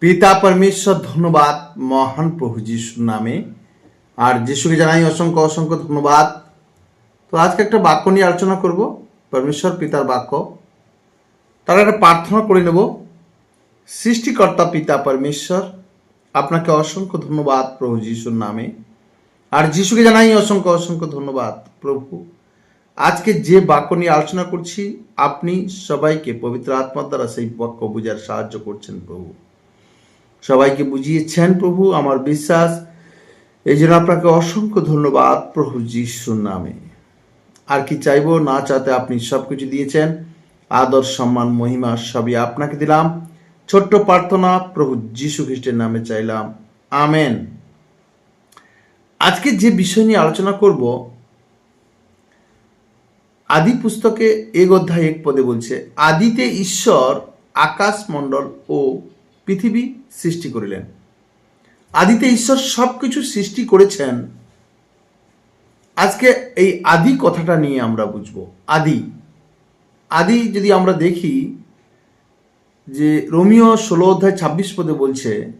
পিতা পরমেশ্বর, ধন্যবাদ, মহান প্রভু যিশুর নামে। আর যিশুকে জানাই অসংখ্য অসংখ্য ধন্যবাদ। তো আজকে একটা বাক্য নিয়ে আলোচনা করব, পরমেশ্বর পিতার বাক্য। তার একটা প্রার্থনা করে নেব। সৃষ্টিকর্তা পিতা পরমেশ্বর, আপনাকে অসংখ্য ধন্যবাদ প্রভু যিশুর নামে। আর যিশুকে জানাই অসংখ্য অসংখ্য ধন্যবাদ প্রভু। আজকে যে বাক্য নিয়ে আলোচনা করছি, আপনি সবাইকে পবিত্র আত্মার দ্বারা সেই বাক্য বোঝার সাহায্য করছেন প্রভু। সবাইকে বুঝিয়েছেন, প্রভু, আমার বিশ্বাস। এই জন্য আপনাকে অসংখ্য ধন্যবাদ, প্রভু যিশুর নামে। আর কি চাইব, না চাতে আপনি সব কিছু দিয়েছেন। আদর, সম্মান, মহিমা, সবই আপনাকে দিলাম। ছোট্ট প্রার্থনা, প্রভু যিশু খ্রিস্টের নামে চাইলাম। আমেন। আজকে যে বিষয় নিয়ে আলোচনা করব, আদি পুস্তকে এক অধ্যায় এক পদে বলছে, আদিতে ঈশ্বর আকাশ মণ্ডল ও পৃথিবী সৃষ্টি করিলেন। আদিতে ঈশ্বর সব কিছু সৃষ্টি করেছেন। আজকে এই আদি কথাটা নিয়ে আমরা বুঝব। আদি। আদি যদি আমরা দেখি, যে রোমিও ষোলো অধ্যায় ছাব্বিশ পদে বলছে,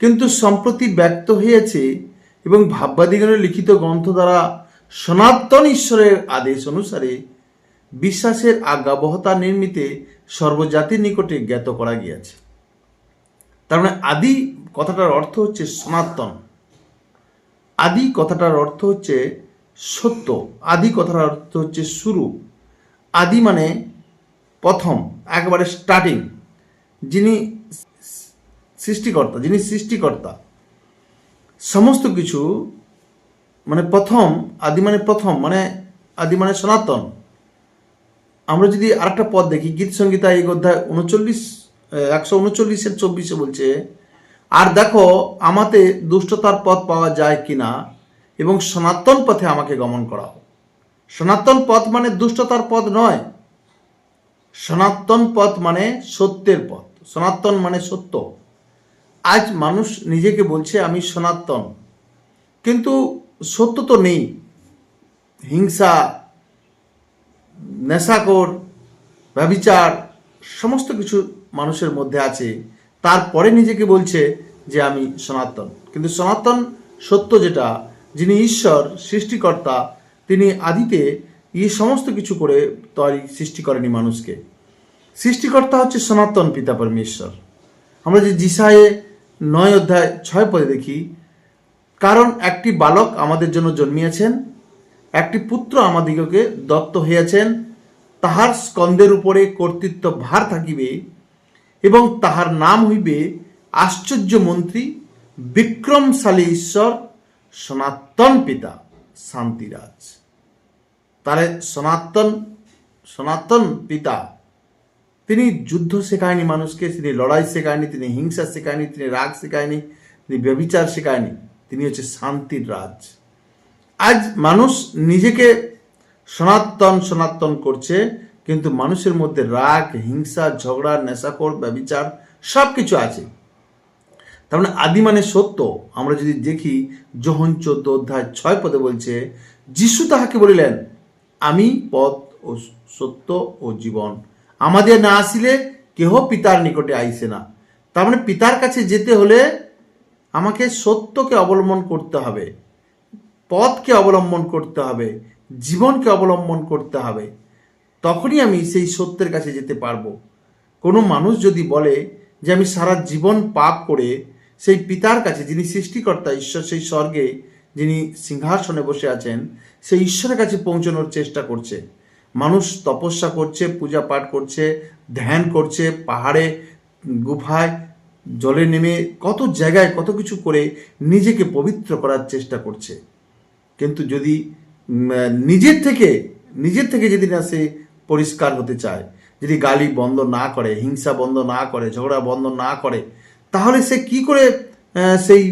কিন্তু সম্প্রতি ব্যক্ত হয়েছে এবং ভাববাদিগণের লিখিত গ্রন্থ দ্বারা সনাতন ঈশ্বরের আদেশ অনুসারে বিশ্বাসের আজ্ঞাবহতা নির্মিতে সর্বজাতির নিকটে জ্ঞাত করা গিয়াছে। তার মানে আদি কথাটার অর্থ হচ্ছে সনাতন। আদি কথাটার অর্থ হচ্ছে সত্য। আদি কথাটার অর্থ হচ্ছে শুরু। আদি মানে প্রথম, একবারে স্টার্টিং যিনি সৃষ্টিকর্তা যিনি সৃষ্টিকর্তা। সমস্ত কিছু মানে প্রথম, আদি মানে প্রথম মানে আদি মানে সনাতন। আমরা যদি আরেকটা পদ দেখি, গীত সংগীতা এই অধ্যায় উনচল্লিশ একশো উনচল্লিশের চব্বিশে বলছে, আর দেখো, আমাতে দুষ্টতার পথ পাওয়া যায় কিনা এবং সনাতন পথে আমাকে গমন করাও। সনাতন পথ মানে দুষ্টতার পথ নয়। সনাতন পথ মানে সত্যের পথ। সনাতন মানে সত্য। আজ মানুষ নিজেকে বলছে, আমি সনাতন। কিন্তু সত্য তো নেই। হিংসা নেশাকর ব্যবিচার সমস্ত কিছু মানুষের মধ্যে আছে, তারপরে নিজেকে বলছে যে আমি সনাতন। কিন্তু সনাতন সত্য যেটা, যিনি ঈশ্বর, সৃষ্টিকর্তা, তিনি আদিতে এই সমস্ত কিছু করে তৈরি, সৃষ্টি করেনি মানুষকে। সৃষ্টিকর্তা হচ্ছে সনাতন পিতা পরমেশ্বর। আমরা যে জিসায়ে নয় অধ্যায় ছয় পদে দেখি, কারণ একটি বালক আমাদের জন্য জন্মিয়েছেন, একটি পুত্র আমাদিগকে দত্ত হইয়াছেন, তাহার স্কন্দের উপরে কর্তৃত্ব ভার থাকিবে এবং তাহার নাম হইবে আশ্চর্য মন্ত্রী বিক্রমশালী ঈশ্বর, সনাতন পিতা, শান্তিরাজ। তারে সনাতন সনাতন পিতা, তিনি যুদ্ধ শেখায়নি মানুষকে, তিনি লড়াই শেখায়নি, তিনি হিংসা শেখায়নি, তিনি রাগ শেখায়নি, তিনি ব্যবিচার শেখায়নি, তিনি হচ্ছে শান্তির রাজ। আজ মানুষ নিজেকে সনাতন সনাতন করছে কিন্তু মানুষের মধ্যে রাগ, হিংসা, ঝগড়া নেশাকর ব্যবিচার সব কিছু আছে। তার মানে আদি মানে সত্য। আমরা যদি দেখি যোহন চোদ্দ অধ্যায় ছয় পদে বলছে, যিশু তাহাকে বলিলেন, আমি পথ ও সত্য ও জীবন। আমাদের না আসিলে কেহ পিতার নিকটে আইসে না। তার মানে পিতার কাছে যেতে হলে আমাকে সত্যকে অবলম্বন করতে হবে, পথকে অবলম্বন করতে হবে, জীবনকে অবলম্বন করতে হবে। তখনই আমি সেই সত্যের কাছে যেতে পারব। কোনো মানুষ যদি বলে যে আমি সারা জীবন পাপ করে সেই পিতার কাছে, যিনি সৃষ্টিকর্তা ঈশ্বর, সেই স্বর্গে যিনি সিংহাসনে বসে আছেন, সেই ঈশ্বরের কাছে পৌঁছানোর চেষ্টা করছে। মানুষ তপস্যা করছে, পূজা পাঠ করছে, ধ্যান করছে, পাহাড়ে, গুফায়, জলে নেমে কত জায়গায় কত কিছু করে নিজেকে পবিত্র করার চেষ্টা করছে। কিন্তু যদি নিজের থেকে নিজের থেকে যদি না সে পরিষ্কার হতে চায়। যদি গালি বন্ধ না করে, হিংসা বন্ধ না করে, ঝগড়া বন্ধ না করে, তাহলে সে কি করে সেই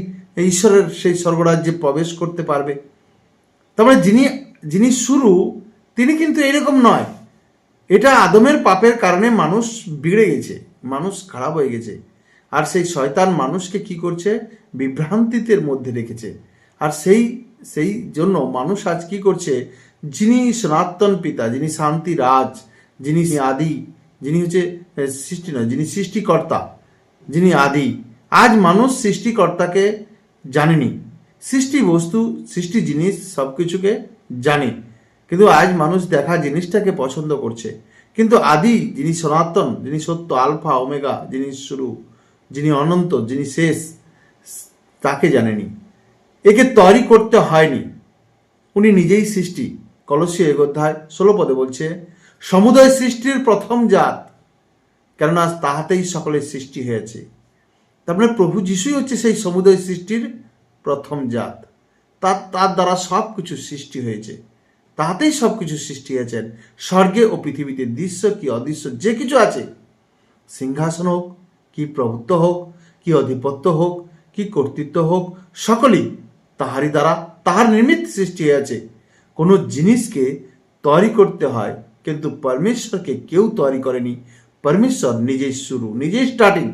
ঈশ্বরের, সেই স্বর্গরাজ্যে প্রবেশ করতে পারবে? তার মানে যিনি যিনি শুরু, তিনি কিন্তু এরকম নয়। এটা আদমের পাপের কারণে মানুষ বিগড়ে গেছে, মানুষ খারাপ হয়ে গেছে। আর সেই শয়তান মানুষকে কি করছে? বিভ্রান্তিতের মধ্যে রেখেছে। আর সেই সেই জন্য মানুষ আজ কি করছে? যিনি সনাতন পিতা, যিনি শান্তি রাজ, যিনি আদি, যিনি হচ্ছে সৃষ্টি নয়, যিনি সৃষ্টিকর্তা, যিনি আদি। আজ মানুষ সৃষ্টিকর্তাকে জানেনি। সৃষ্টি বস্তু, সৃষ্টি জিনিস সব কিছুকে জানে। কিন্তু আজ মানুষ দেখা জিনিসটাকে পছন্দ করছে। কিন্তু আদি, যিনি সনাতন, যিনি সত্য, আলফা, ওমেগা, যিনি শুরু, যিনি অনন্ত, যিনি শেষ, তাকে জানেনি। একে তৈরি করতে হয়নি। উনি নিজেই সৃষ্টি। কলসী এক অধ্যায় ষোলো পদে বলছে, সমুদয় সৃষ্টির প্রথম জাত, কেননা তাহাতেই সকলের সৃষ্টি হয়েছে। তার মানে প্রভু যিশুই হচ্ছে সেই সমুদয় সৃষ্টির প্রথম জাত। তার তার দ্বারা সব কিছু সৃষ্টি হয়েছে। তাহাতেই সব কিছু সৃষ্টি হয়েছেন। স্বর্গে ও পৃথিবীতে দৃশ্য কি অদৃশ্য, যে কিছু আছে, সিংহাসন হোক, কি প্রভুত্ব হোক, কি আধিপত্য হোক, কি কর্তৃত্ব হোক, সকলেই তাহারই দ্বারা তাহার নিমিত্ত সৃষ্টি হয়েছে। কোনো জিনিসকে তৈরি করতে হয়, কিন্তু পরমেশ্বরকে কেউ তৈরি করেনি। পরমেশ্বর নিজেই শুরু, নিজেই স্টার্টিং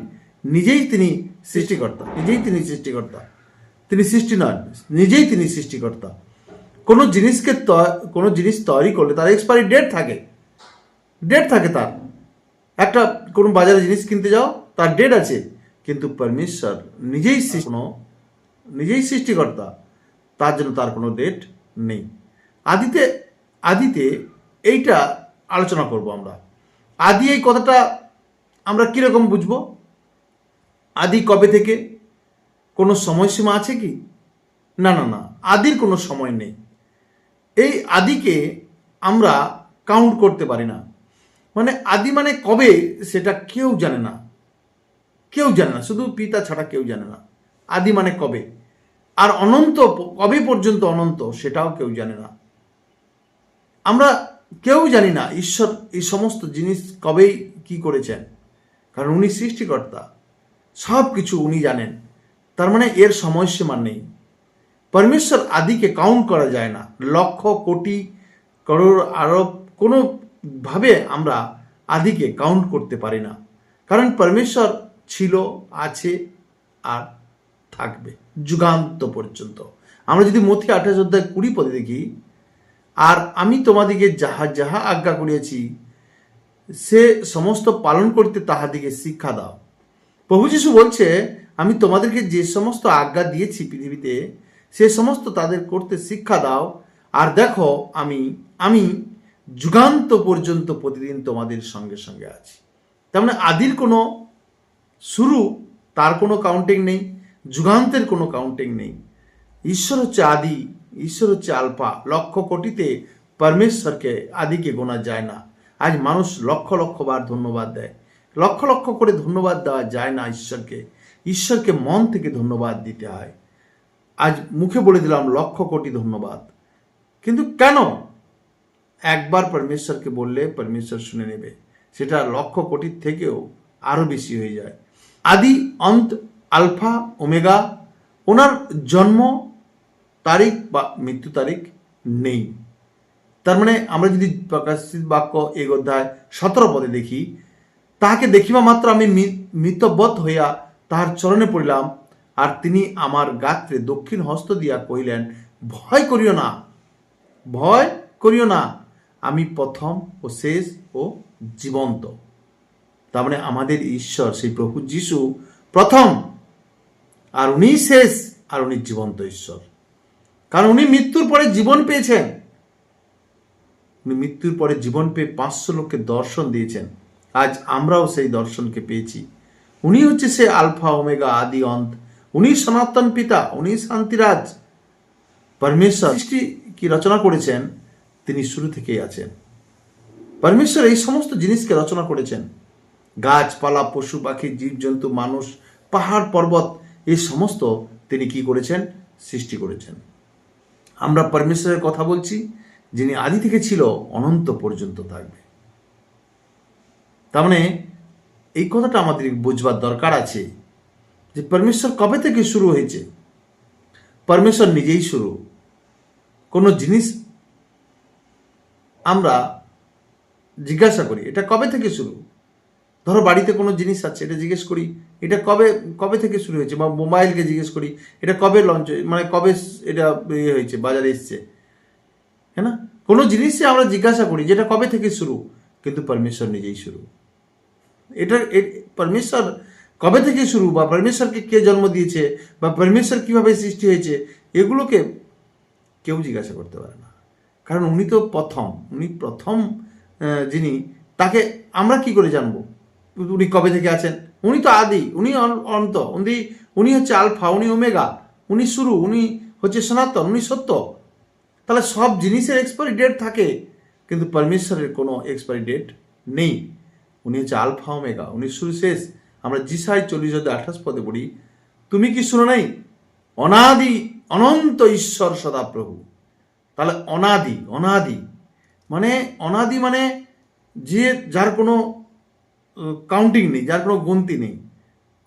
নিজেই তিনি সৃষ্টিকর্তা, নিজেই তিনি সৃষ্টিকর্তা। তিনি সৃষ্টি নন, নিজেই তিনি সৃষ্টিকর্তা। কোনো জিনিসকে কোনো জিনিস তৈরি করলে তার এক্সপায়ারি ডেট থাকে। ডেট থাকে তার। একটা কোনো বাজারে জিনিস কিনতে যাও, তার ডেট আছে। কিন্তু পরমেশ্বর নিজেই কোনো নিজেই সৃষ্টিকর্তা। তার জন্য তার কোনো ডেট নেই। আদিতে আদিতে এইটা আলোচনা করব আমরা। আদি এই কথাটা আমরা কীরকম বুঝব? আদি কবে থেকে? কোনো সময়সীমা আছে কি? না না না, আদির কোনো সময় নেই। এই আদিকে আমরা কাউন্ট করতে পারি না। মানে আদি মানে কবে সেটা কেউ জানে না। কেউ জানে না, শুধু পিতা ছাড়া কেউ জানে না। আদি মানে কবে? আর অনন্ত, কবে পর্যন্ত অনন্ত সেটাও কেউ জানে না। আমরা কেউ জানি না ঈশ্বর এই সমস্ত জিনিস কবেই কি করেছেন। কারণ উনি সৃষ্টিকর্তা। সব কিছু উনি জানেন। তার মানে এর সময়সীমা নেই। পরমেশ্বর আদিকে কাউন্ট করা যায় না। লক্ষ, কোটি, করোড়, আরব কোনোভাবে আমরা আদিকে কাউন্ট করতে পারি না। কারণ পরমেশ্বর ছিল, আছে আর থাকবে। যুগান্ত পর্যন্ত। আমরা যদি মথি আঠাশ অধ্যায় কুড়ি পদে দেখি আর আমি তোমাদিকে যাহা যাহা আজ্ঞা করিয়াছি, সে সমস্ত পালন করতে তাহাদিকে শিক্ষা দাও। প্রভু যিশু বলছে, আমি তোমাদেরকে যে সমস্ত আজ্ঞা দিয়েছি পৃথিবীতে, সে সমস্ত তাদের করতে শিক্ষা দাও। আর দেখো, আমি আমি যুগান্ত পর্যন্ত প্রতিদিন তোমাদের সঙ্গে সঙ্গে আছি। তার মানে আদির কোনো শুরু, তার কোনো কাউন্টিং নেই, যুগান্তের কোনো কাউন্টিং নেই। ঈশ্বর হচ্ছে আদি ঈশ্বর হচ্ছে আলফা, লক্ষ কোটিতে পরমেশ্বরকে আদিকে গোনা যায় না। আজ মানুষ লক্ষ লক্ষ বার ধন্যবাদ দেয়। লক্ষ লক্ষ করে ধন্যবাদ দেওয়া যায় না ঈশ্বরকে। ঈশ্বরকে মন থেকে ধন্যবাদ দিতে হয়। আজ মুখে বলে দিলাম, লক্ষ কোটি ধন্যবাদ। কিন্তু কেন? একবার পরমেশ্বরকে বললে পরমেশ্বর শুনে নেবে। সেটা লক্ষ কোটির থেকেও আরও বেশি হয়ে যায়। আদি অন্ত আলফা, ওমেগা, ওনার জন্ম তারিখ বা মৃত্যু তারিখ নেই। তার মানে আমরা যদি প্রকাশিত বাক্য এক অধ্যায় সতেরো পদে দেখি, তাহাকে দেখিবা মাত্র আমি মি- মিতবৎ হইয়া তাহার চরণে পড়িলাম, আর তিনি আমার গাত্রে দক্ষিণ হস্ত দিয়া কহিলেন, ভয় করিও না, ভয় করিও না, আমি প্রথম ও শেষ ও জীবন্ত। তার মানে আমাদের ঈশ্বর সেই প্রভু যিশু প্রথম, আর উনি শেষ, আর উনি জীবন্ত ঈশ্বর। কারণ উনি মৃত্যুর পরে জীবন পেয়েছেন। উনি মৃত্যুর পরে জীবন পেয়ে পাঁচশো লোককে দর্শন দিয়েছেন। আজ আমরাও সেই দর্শনকে পেয়েছি। উনি হচ্ছে সে আলফা, ওমেগা, আদি অন্ত উনি সনাতন পিতা, উনি শান্তিরাজ। পরমেশ্বর সৃষ্টি কি রচনা করেছেন, তিনি শুরু থেকেই আছেন। পরমেশ্বর এই সমস্ত জিনিসকে রচনা করেছেন। গাছপালা, পশু, পাখি, জীবজন্তু, মানুষ, পাহাড়, পর্বত, এই সমস্ত তিনি কি করেছেন, সৃষ্টি করেছেন। আমরা পরমেশ্বরের কথা বলছি, যিনি আদি থেকে ছিল, অনন্ত পর্যন্ত থাকবে। তার মানে এই কথাটা আমাদের বুঝবার দরকার আছে, যে পরমেশ্বর কবে থেকে শুরু হয়েছে? পরমেশ্বর নিজেই শুরু। কোনো জিনিস আমরা জিজ্ঞাসা করি, এটা কবে থেকে শুরু? ধরো বাড়িতে কোনো জিনিস আছে, এটা জিজ্ঞেস করি, এটা কবে কবে থেকে শুরু হয়েছে? বা মোবাইলকে জিজ্ঞেস করি, এটা কবে লঞ্চ মানে কবে এটা ইয়ে হয়েছে, বাজারে এসছে? হ্যাঁ না? কোনো জিনিসে আমরা জিজ্ঞাসা করি যেটা কবে থেকে শুরু, কিন্তু পরমেশ্বর নিজেই শুরু। এটা পরমেশ্বর কবে থেকে শুরু, বা পরমেশ্বরকে কে জন্ম দিয়েছে, বা পরমেশ্বর কীভাবে সৃষ্টি হয়েছে, এগুলোকে কেউ জিজ্ঞাসা করতে পারে না। কারণ উনি তো প্রথম, উনি প্রথম যিনি, তাকে আমরা কি করে জানব? উনি কবে থেকে আছেন? উনি তো আদি, উনি অন- অন্ত উনি উনি হচ্ছে আলফা, উনি ওমেগা, উনি শুরু, উনি হচ্ছে সনাতন, উনি সত্য। তাহলে সব জিনিসের এক্সপায়ারি ডেট থাকে, কিন্তু পরমেশ্বরের কোনো এক্সপায়ারি ডেট নেই। উনি হচ্ছে আলফা, ওমেগা, উনি শুরু শেষ। আমরা জিসাই চল্লিশ হাজার আঠাশ পদে পড়ি, তুমি কি শুনো নাই? অনাদি, অনন্ত ঈশ্বর সদাপ্রভু। তাহলে অনাদি অনাদি মানে অনাদি মানে যে যার কোনো কাউন্টিং নেই, যার কোনো গন্তি নেই।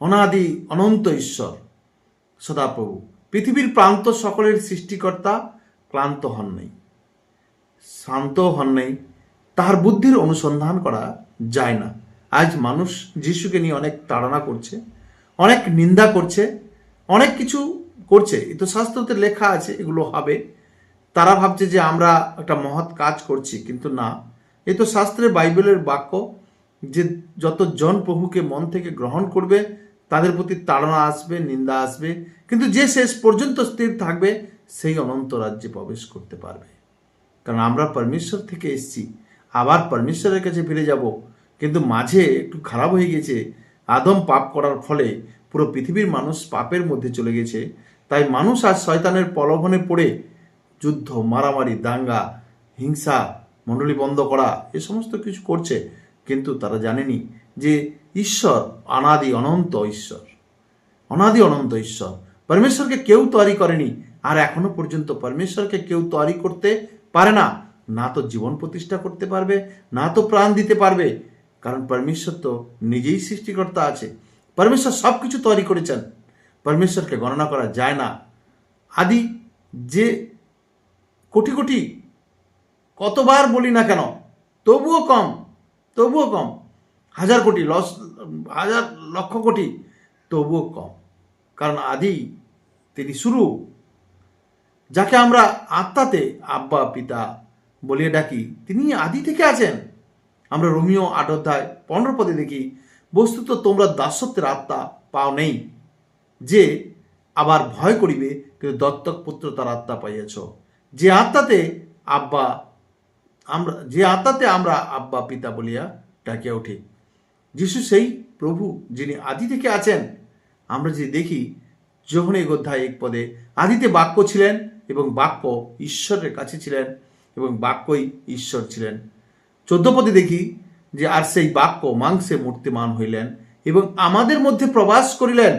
অনাদি অনন্ত ঈশ্বর, সদাপ্রভু। পৃথিবীর প্রান্ত সকলের সৃষ্টিকর্তা ক্লান্ত হন নাই। শান্ত হন নাই, তাহার বুদ্ধির অনুসন্ধান করা যায় না। আজ মানুষ যিশুকে নিয়ে অনেক তাড়না করছে, অনেক নিন্দা করছে, অনেক কিছু করছে। এ তো শাস্ত্রতে লেখা আছে, এগুলো হবে। তারা ভাবছে যে আমরা একটা মহৎ কাজ করছি, কিন্তু না। এ তো শাস্ত্রে বাইবেলের বাক্য যে যত জন প্রভুকে মন থেকে গ্রহণ করবে, তাদের প্রতি তাড়না আসবে, নিন্দা আসবে। কিন্তু যে শেষ পর্যন্ত স্থির থাকবে, সেই অনন্ত রাজ্যে প্রবেশ করতে পারবে। কারণ আমরা পরমেশ্বর থেকে এসছি, আবার পরমেশ্বরের কাছে ফিরে যাব। কিন্তু মাঝে একটু খারাপ হয়ে গেছে। আদম পাপ করার ফলে পুরো পৃথিবীর মানুষ পাপের মধ্যে চলে গেছে। তাই মানুষ আর শয়তানের প্রলোভনে পড়ে, যুদ্ধ, মারামারি, দাঙ্গা, হিংসা, মণ্ডলী বন্ধ করা, এ সমস্ত কিছু করছে। কিন্তু তারা জানেনি যে ঈশ্বর অনাদি অনন্ত ঈশ্বর। অনাদি অনন্ত ঈশ্বর। পরমেশ্বরকে কেউ তৈরি করেনি। আর এখনও পর্যন্ত পরমেশ্বরকে কেউ তৈরি করতে পারে না। না তো জীবন প্রতিষ্ঠা করতে পারবে, না তো প্রাণ দিতে পারবে। কারণ পরমেশ্বর তো নিজেই সৃষ্টিকর্তা আছে। পরমেশ্বর সব কিছু তৈরি করেছেন। পরমেশ্বরকে গণনা করা যায় না। আদি যে কোটি কোটি, কতবার বলি না কেন, তবুও কম। তবুও কম। হাজার কোটি, লস, হাজার লক্ষ কোটি, তবুও কম। কারণ আদি, তিনি শুরু। যাকে আমরা আত্মাতে আব্বা, পিতা বলিয়ে ডাকি তিনি আদি থেকে আছেন। আমরা রোমিও আট অধ্যায় পনেরো পদে দেখি, বস্তুত তোমরা দাসত্বের আত্মা পাও নেই, যে আবার ভয় করিবে, কিন্তু দত্তক পুত্র তার আত্মা পাইয়াছ। যে আত্মাতে আব্বা আমরা, যে আত্মাতে আমরা আব্বা, পিতা বলিয়া ডাকিয়া উঠি, যিশু সেই প্রভু যিনি আদি থেকে আছেন, আমরা যে দেখি, যখন এক অধ্যায় এক পদে আদিতে বাক্য ছিলেন এবং বাক্য ঈশ্বরের কাছে ছিলেন এবং বাক্যই ঈশ্বর ছিলেন, চোদ্দ পদে দেখি যে আর সেই বাক্য মাংসে মূর্তিমান হইলেন এবং আমাদের মধ্যে প্রবাস করিলেন,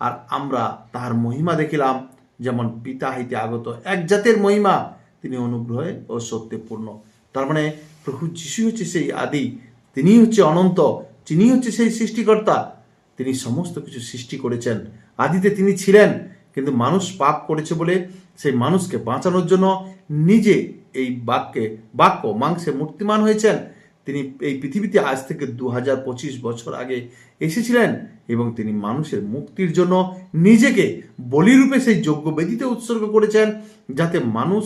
আর আমরা তাহার মহিমা দেখিলাম, যেমন পিতা হইতে আগত এক জাতের মহিমা, তিনি অনুগ্রহে ও সত্যে পূর্ণ তার মানে প্রভু যিশু হচ্ছে সেই আদি তিনি হচ্ছে অনন্ত তিনি হচ্ছে সেই সৃষ্টিকর্তা। তিনি সমস্ত কিছু সৃষ্টি করেছেন। আদিতে তিনি ছিলেন, কিন্তু মানুষ পাপ করেছে বলে সেই মানুষকে বাঁচানোর জন্য নিজে এই বাক্যে, বাক্য, মাংসে মূর্তিমান হয়েছেন। তিনি এই পৃথিবীতে আজ থেকে দু হাজার পঁচিশ বছর আগে এসেছিলেন এবং তিনি মানুষের মুক্তির জন্য নিজেকে বলিরূপে সেই যোগ্য বেদিতে উৎসর্গ করেছেন, যাতে মানুষ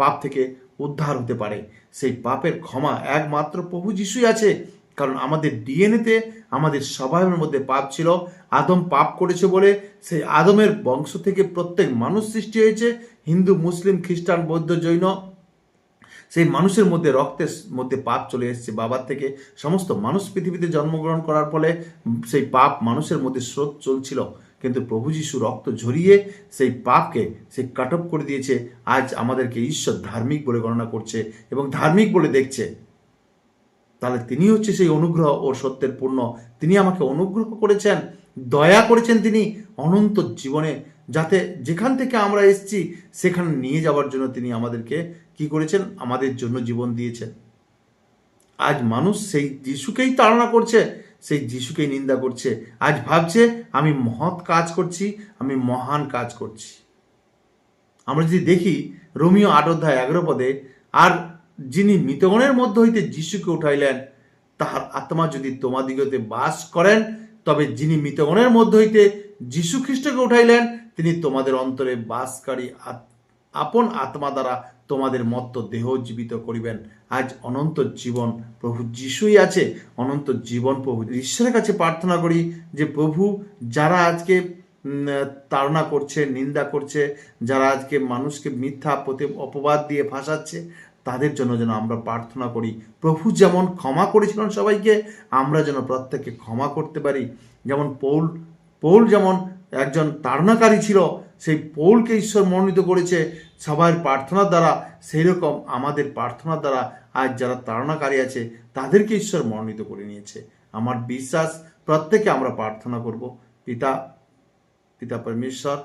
পাপ থেকে উদ্ধার হতে পারে। সেই পাপের ক্ষমা একমাত্র প্রভু যিশুই আছে। কারণ আমাদের ডিএনএতে আমাদের স্বভাবের মধ্যে পাপ ছিল। আদম পাপ করেছে বলে সেই আদমের বংশ থেকে প্রত্যেক মানুষ সৃষ্টি হয়েছে। হিন্দু, মুসলিম, খ্রিস্টান, বৌদ্ধ, জৈন। সেই মানুষের মধ্যে রক্তের মধ্যে পাপ চলে এসেছে বাবার থেকে। সমস্ত মানুষ পৃথিবীতে জন্মগ্রহণ করার ফলে সেই পাপ মানুষের মধ্যে স্রোত চলছিল। কিন্তু প্রভু যিশু রক্ত ঝরিয়ে সেই পাপকে সে কাট অফ করে দিয়েছে। আজ আমাদেরকে ঈশ্বর ধার্মিক বলে গণনা করছে এবং ধার্মিক বলে দেখছে। তাহলে তিনি হচ্ছে সেই অনুগ্রহ ও সত্যের পূর্ণ। তিনি আমাকে অনুগ্রহ করেছেন, দয়া করেছেন তিনি অনন্ত জীবনে, যাতে যেখান থেকে আমরা এসেছি, সেখানে নিয়ে যাওয়ার জন্য তিনি আমাদেরকে কি করেছেন? আমাদের জন্য জীবন দিয়েছেন। আজ মানুষ সেই যিশুকেই তাড়না করছে। সেই যিশুকেই নিন্দা করছে। আজ ভাবছে, আমি মহৎ কাজ করছি, আমি মহান কাজ করছি। আমরা যদি দেখি, রোমিও আট অধ্যায় এগারো পদে, আর যিনি মৃতগণের মধ্য হইতে যিশুকে উঠাইলেন, তাহার আত্মা যদি তোমাদিগতে বাস করেন, তবে যিনি মৃতগণের মধ্য হইতে যিশু খ্রিস্টকে উঠাইলেন, তিনি তোমাদের অন্তরে বাসকারী আপন আত্মা দ্বারা তোমাদের মত্ত দেহ জীবিত করিবেন। আজ অনন্ত জীবন প্রভু যিশুই আছে, অনন্ত জীবন প্রভু। ঈশ্বরের কাছে প্রার্থনা করি যে প্রভু যারা আজকে তাড়না করছে, নিন্দা করছে, যারা আজকে মানুষকে মিথ্যা, প্রতি অপবাদ দিয়ে ভাসাচ্ছে তাদের জন্য যেন আমরা প্রার্থনা করি। প্রভু যেমন ক্ষমা করেছিলেন সবাইকে, আমরা যেন প্রত্যেককে ক্ষমা করতে পারি। যেমন পৌল পৌল যেমন একজন তাড়নাকারী ছিল, সেই পৌলকে ঈশ্বর মনোনীত করেছে। সবার প্রার্থনার দ্বারা সেই রকম আমাদের প্রার্থনার দ্বারা আজ যারা তাড়নাকারী আছে, তাদেরকে ঈশ্বর মনোনীত করে নিয়েছে। আমার বিশ্বাস, প্রত্যেকে আমরা প্রার্থনা করব। পিতা পিতা পরমেশ্বর,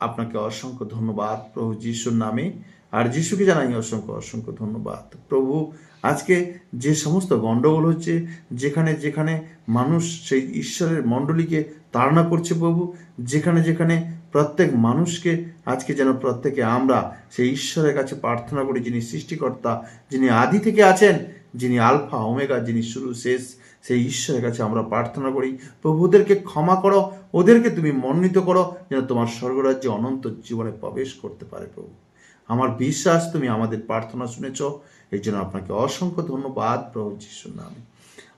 আপনাকে অসংখ্য ধন্যবাদ প্রভু যিশুর নামে। আর যিশুকে জানাই অসংখ্য অসংখ্য ধন্যবাদ। প্রভু, আজকে যে সমস্ত গণ্ডগোল হচ্ছে, যেখানে যেখানে মানুষ সেই ঈশ্বরের মণ্ডলীকে তাড়না করছে প্রভু, যেখানে যেখানে প্রত্যেক মানুষকে আজকে যেন প্রত্যেকে আমরা সেই ঈশ্বরের কাছে প্রার্থনা করি, যিনি সৃষ্টিকর্তা, যিনি আদি থেকে আছেন, যিনি আলফা, ওমেগা, যিনি শুরু, শেষ, সেই ঈশ্বরের কাছে আমরা প্রার্থনা করি। প্রভু, ওদেরকে ক্ষমা করো, ওদেরকে তুমি মনোনীত করো, যেন তোমার স্বর্গরাজ্যে অনন্ত জীবনে প্রবেশ করতে পারে প্রভু। আমার বিশ্বাস, তুমি আমাদের প্রার্থনা শুনেছ। এই জন্য আপনাকে অসংখ্য ধন্যবাদ প্রভু যিশুর নামে।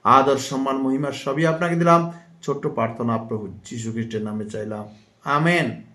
আদর, সম্মান, মহিমা সবই আপনাকে দিলাম। ছোট্ট প্রার্থনা প্রভু যিশু খ্রিস্টের নামে চাইলাম। আমেন।